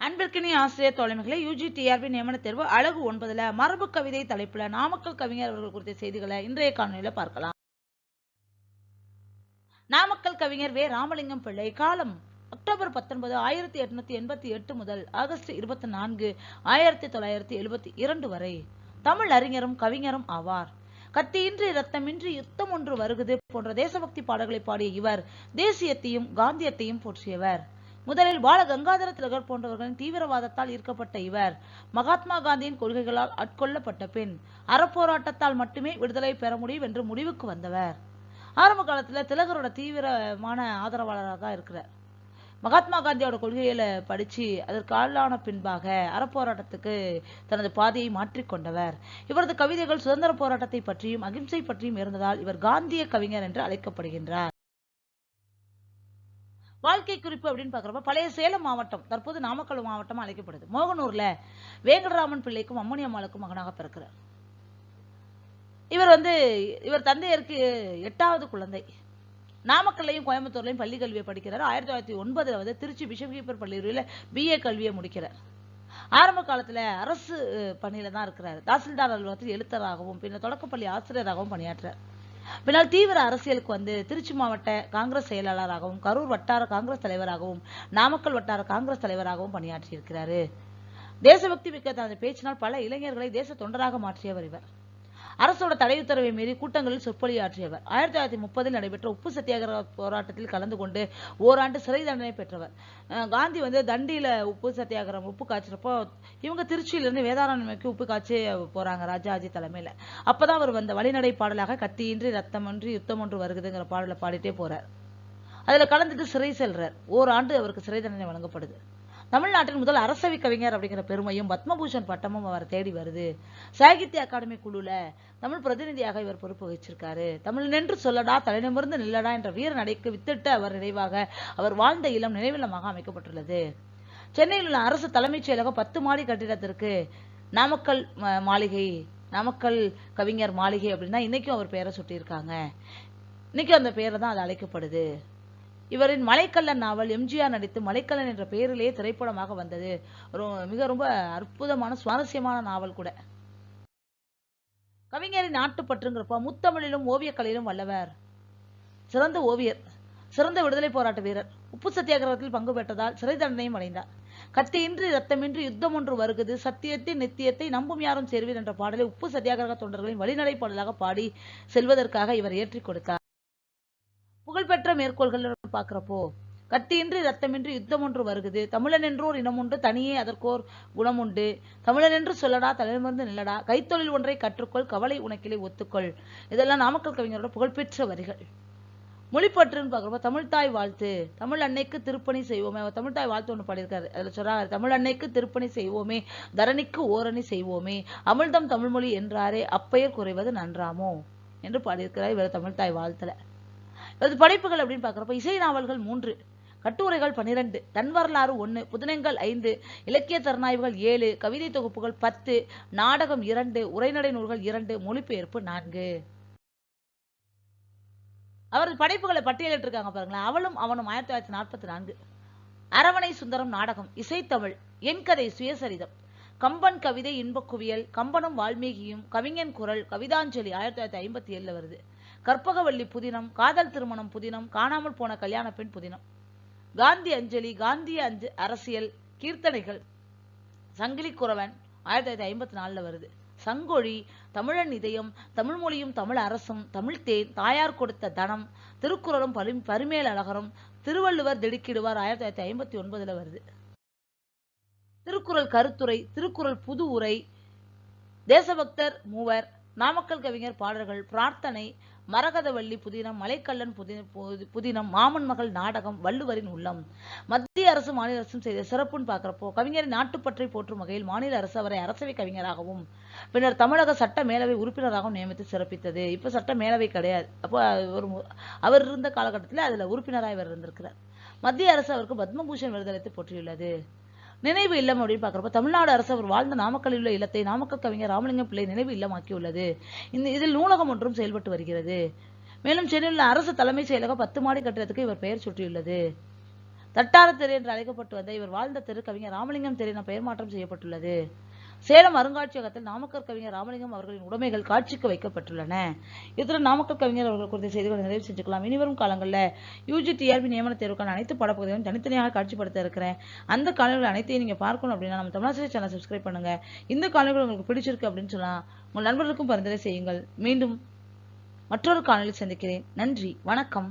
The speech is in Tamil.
அன்பிற்கினி ஆசிரியர் தோழமைகளை யூஜி டிஆர்பி நியமன தேர்வு அழகு ஒன்பதுல மரபு கவிதை தலைப்புல நாமக்கல் கவிஞர் அவர்கள் குறித்த செய்திகளை இன்றைய காணொலியில பார்க்கலாம். நாமக்கல் கவிஞர் வே. ராமலிங்கம் பிள்ளை காலம் அக்டோபர் பத்தொன்பது ஆயிரத்தி எட்நூத்தி எண்பத்தி எட்டு முதல் ஆகஸ்ட் இருபத்தி நான்கு ஆயிரத்தி தொள்ளாயிரத்தி எழுபத்தி இரண்டு வரை தமிழ் அறிஞரும் கவிஞரும் ஆவார். கத்தியின்றி ரத்தமின்றி யுத்தம் ஒன்று வருகுது போன்ற தேசபக்தி பாடல்களை பாடிய இவர் தேசியத்தையும் காந்தியத்தையும் போற்றியவர். முதலில் பால கங்காதர திலகர் போன்றவர்களின் தீவிரவாதத்தால் ஈர்க்கப்பட்ட இவர். மகாத்மா காந்தியின் கொள்கைகளால் ஆட்கொள்ளப்பட்ட பின் அறப்போராட்டத்தால் மட்டுமே விடுதலை பெற முடியும் என்று முடிவுக்கு வந்தவர். ஆரம்ப காலத்துல திலகரோட தீவிரமான ஆதரவாளராக இருக்கிறார். மகாத்மா காந்தியோட கொள்கைகளை படிச்சு அதற்கு ஆளான பின்பாக அறப்போராட்டத்துக்கு தனது பாதையை மாற்றிக்கொண்டவர் இவரது கவிதைகள் சுதந்திர போராட்டத்தை பற்றியும் அகிம்சை பற்றியும் இருந்ததால் இவர் காந்திய கவிஞர் என்று அழைக்கப்படுகின்றார். வாழ்க்கை குறிப்பு அப்படின்னு பார்க்குறப்ப பழைய சேலம் மாவட்டம் தற்போது நாமக்கல் மாவட்டம் அழைக்கப்படுது. மோகனூர்ல வேங்கடராமன் பிள்ளைக்கும் அம்மணி அம்மாளுக்கும் மகனாக பிறக்கிறார். இவர் வந்து இவர் தந்தையருக்கு எட்டாவது குழந்தை. நாமக்கல்லையும் கோயம்புத்தூர்லையும் பள்ளி கல்வியை படிக்கிறார். ஆயிரத்தி தொள்ளாயிரத்தி ஒன்பதுல வந்து திருச்சி பிஷப்கீப்பர் பள்ளியில் பிஏ கல்வியை முடிக்கிறார். ஆரம்ப காலத்துல அரசு பணியில தான் இருக்கிறார். தாசில்தார் அலுவலகத்தில் எழுத்தராகவும் பின்னர் தொடக்கப்பள்ளி ஆசிரியராகவும் பணியாற்றுறார் பின்னால் தீவிர அரசியலுக்கு வந்து திருச்சி மாவட்ட காங்கிரஸ் செயலாளராகவும் கரூர் வட்டார காங்கிரஸ் தலைவராகவும் நாமக்கல் வட்டார காங்கிரஸ் தலைவராகவும் பணியாற்றியிருக்கிறாரு. தேசபக்தி மிக்க தனது பேச்சினால் பல இளைஞர்களை தேச தொண்டராக மாற்றியவர் இவர். அரசோட தடை உத்தரவை மீறி கூட்டங்களில் சொற்பொழியாற்றியவர். ஆயிரத்தி தொள்ளாயிரத்தி முப்பதில் நடைபெற்ற உப்பு சத்தியாகிரக போராட்டத்தில் கலந்து கொண்டு ஓராண்டு சிறை தண்டனை பெற்றவர். காந்தி வந்து தண்டியில உப்பு சத்தியாகிரகம் உப்பு காய்ச்சிறப்போ இவங்க திருச்சியிலிருந்து வேதாரண்யமைக்கு உப்பு காய்ச்சி போறாங்க ராஜாஜி தலைமையில. அப்பதான் அவர் வந்த வழிநடை பாடலாக கத்தியின்றி ரத்தமன்றி யுத்தம் ஒன்று வருகுதுங்கிற பாடலை பாடிட்டே போறார். அதுல கலந்துட்டு சிறை செல்றார். ஓராண்டு அவருக்கு சிறை தண்டனை வழங்கப்படுது. தமிழ்நாட்டின் முதல் அரசவை கவிஞர் அப்படிங்கிற பெருமையும் பத்மபூஷன் பட்டமும் அவர் தேடி வருது. சாகித்ய அகாடமி குழுல தமிழ் பிரதிநிதியாக இவர் பொறுப்பு வகிச்சிருக்காரு. தமிழ் நின்று சொல்லடா தலைநிமிர்ந்து நில்லடா என்ற வீர நடைக்கு வித்திட்டு அவர் நினைவாக அவர் வாழ்ந்த இளம் நினைவில்லமாக அமைக்கப்பட்டுள்ளது. சென்னையில் உள்ள அரசு தலைமைச் செயலகம் பத்து மாடி கட்டிடத்திற்கு நாமக்கல் மாளிகை நாமக்கல் கவிஞர் மாளிகை அப்படின்னா இன்னைக்கும் அவர் பெயரை சுட்டியிருக்காங்க. இன்னைக்கும் அந்த பெயரை தான் அது அழைக்கப்படுது. இவரின் மலைக்கல்லன் நாவல் எம்ஜிஆர் நடித்து மலைக்கல்லன் என்ற பெயரிலேயே திரைப்படமாக வந்தது. மிக ரொம்ப அற்புதமான சுவாரஸ்யமான நாவல் கூட. கவிஞரின் நாட்டுப்பற்றுங்கிறப்ப முத்தமிழிலும் ஓவியக்கலையிலும் வல்லவர். சிறந்த ஓவியர் சிறந்த விடுதலை போராட்ட வீரர். உப்பு சத்தியாகிரகத்தில் பங்கு பெற்றதால் சிறை தண்டனையும் அடைந்தார். கத்தியின்றி ரத்தமின்றி யுத்தம் ஒன்று வருகுது. சத்தியத்தின் நித்தியத்தை நம்பும் யாரும் சேர்வீர் என்ற பாடலை உப்பு சத்தியாகிரக தொண்டர்களின் வழிநடை பாடலாக பாடி செல்வதற்காக இவர் ஏற்றிக் கொடுத்தார். புகழ்பெற்ற மேற்கோள்கள் பார்க்குறப்போ கத்தியின்றி ரத்தமின்றி யுத்தம் ஒன்று வருகுது. தமிழன் என்றோர் இனம் உண்டு தனியே அதற்கோர் குணம் உண்டு. தமிழன் என்று சொல்லடா தலைமருந்து நில்லடா. கைத்தொழில் ஒன்றை கற்றுக்கொள் கவலை உனக்கிலே ஒத்துக்கொள். இதெல்லாம் நாமக்கல் கவிஞரோட புகழ்பெற்ற வரிகள். மொழிப்பற்றுன்னு பார்க்குறப்ப தமிழ்தாய் வாழ்த்து. தமிழ் அன்னைக்கு திருப்பணி செய்வோமே. அவர் தமிழ்தாய் வாழ்த்து ஒன்று பாடியிருக்காரு. அதில் சொல்கிறார் தமிழ் அன்னைக்கு திருப்பணி செய்வோமே. தரணிக்கு ஓரணி செய்வோமே. அமிழ்தம் தமிழ்மொழி என்றாரே அப்பெயர் குறைவது நன்றாமோ? என்று பாடியிருக்கிறார் இவர் தமிழ்தாய் வாழ்த்துல. இவரது படைப்புகள் அப்படின்னு பார்க்குறப்ப இசை நாவல்கள் மூன்று கட்டுரைகள் பனிரெண்டு தன் வரலாறு ஒன்று புதினங்கள் ஐந்து இலக்கிய திறனாய்வுகள் ஏழு கவிதை தொகுப்புகள் பத்து நாடகம் இரண்டு உரைநடை நூல்கள் இரண்டு மொழிபெயர்ப்பு நான்கு. அவரது படைப்புகளை பட்டியலிட்டிருக்காங்க பாருங்களேன். அவளும் அவனும் ஆயிரத்தி தொள்ளாயிரத்தி நாற்பத்தி நான்கு. அரவணை சுந்தரம் நாடகம் இசைத்தமிழ் என் கதை சுயசரிதம். கம்பன் கவிதை இன்பக்குவியல் கம்பனும் வால்மீகியும் கவிஞன் குரல் கவிதாஞ்சலி ஆயிரத்தி தொள்ளாயிரத்தி ஐம்பத்தி ஏழுல வருது. கற்பகவல்லி புதினம் காதல் திருமணம் புதினம் காணாமல் போன கல்யாண பெண் புதினம். காந்தி அஞ்சலி காந்திய அஞ்சு அரசியல் கீர்த்தனைகள். சங்கிலி குறவன் ஆயிரத்தி தொள்ளாயிரத்தி ஐம்பத்தி நாலுல வருது. சங்கொழி தமிழன் இதயம் தமிழ் மொழியும் தமிழ் அரசும் தமிழ் தேன் தாயார் கொடுத்த தனம் திருக்குறளும் பரி பரிமேல் அழகரும் திருவள்ளுவர் திடுக்கிடுவார் ஆயிரத்தி தொள்ளாயிரத்தி ஐம்பத்தி ஒன்பதுல வருது. திருக்குறள் கருத்துரை திருக்குறள் புது உரை தேசபக்தர் மூவர் நாமக்கல் கவிஞர் பாடல்கள் பிரார்த்தனை மரகதவள்ளி புதினம் மலைக்கல்லன் புதினம் மாமன் மகள் நாடகம் வள்ளுவரின் உள்ளம். மத்திய அரசு மாநில அரசும் செய்த சிறப்புன்னு பார்க்குறப்போ கவிஞரின் நாட்டுப்பற்றை போற்றும் வகையில் மாநில அரசு அவரை அரசவை கவிஞராகவும் பின்னர் தமிழக சட்ட மேலவை உறுப்பினராகவும் நியமித்து சிறப்பித்தது. இப்போ சட்ட மேலவை கிடையாது. அப்போ ஒரு அவர் இருந்த காலகட்டத்தில் அதில் உறுப்பினராக இவர் இருந்திருக்கிறார். மத்திய அரசு அவருக்கு பத்மபூஷன் விருதளித்து போற்றியுள்ளது. நினைவு இல்லம் அப்படின்னு பார்க்குறப்ப தமிழ்நாடு அரசு அவர் வாழ்ந்த நாமக்கல்லில் உள்ள இல்லத்தை நாமக்கல் கவிஞர் ராமலிங்கம் பிள்ளை நினைவு இல்லமாக்கியுள்ளது. இந்த இதில் நூலகம் ஒன்றும் செயல்பட்டு வருகிறது. மேலும் சென்னையில் உள்ள அரசு தலைமைச் செயலகம் பத்து மாடி கட்டிடத்துக்கு இவர் பெயர் சுற்றியுள்ளது தட்டார தெரு என்று அழைக்கப்பட்டு வந்த இவர் வாழ்ந்த தெரு கவிஞர் ராமலிங்கம் தெரு என பெயர் மாற்றம் செய்யப்பட்டுள்ளது. சேலம் அருங்காட்சியகத்தில் நாமக்கல் கவிஞர் ராமலிங்கம் அவர்களின் உடைமைகள் காட்சிக்கு வைக்கப்பட்டுள்ளன. இத்துடன் நாமக்கல் கவிஞர் அவர்கள் குறித்த செய்திகளை நிறைவு செஞ்சுக்கலாம். இனிவரும் காலங்களில் யூஜி டிஆர்பி நியமன தேர்வுக்கான அனைத்து பாடப்பகுதிகளும் தனித்தனியாக காட்சிப்படுத்த இருக்கிறேன். அந்த காலங்கள் அனைத்தையும் நீங்க பார்க்கணும் அப்படின்னா நம்ம தமிழாசிரியர் சேனல் சப்ஸ்கிரைப் பண்ணுங்க. இந்த காலங்கள் உங்களுக்கு பிடிச்சிருக்கு அப்படின்னு சொன்னால் உங்கள் நண்பர்களுக்கும் பரிந்துரை செய்யுங்கள். மீண்டும் மற்றொரு காணொலி சந்திக்கிறேன். நன்றி. வணக்கம்.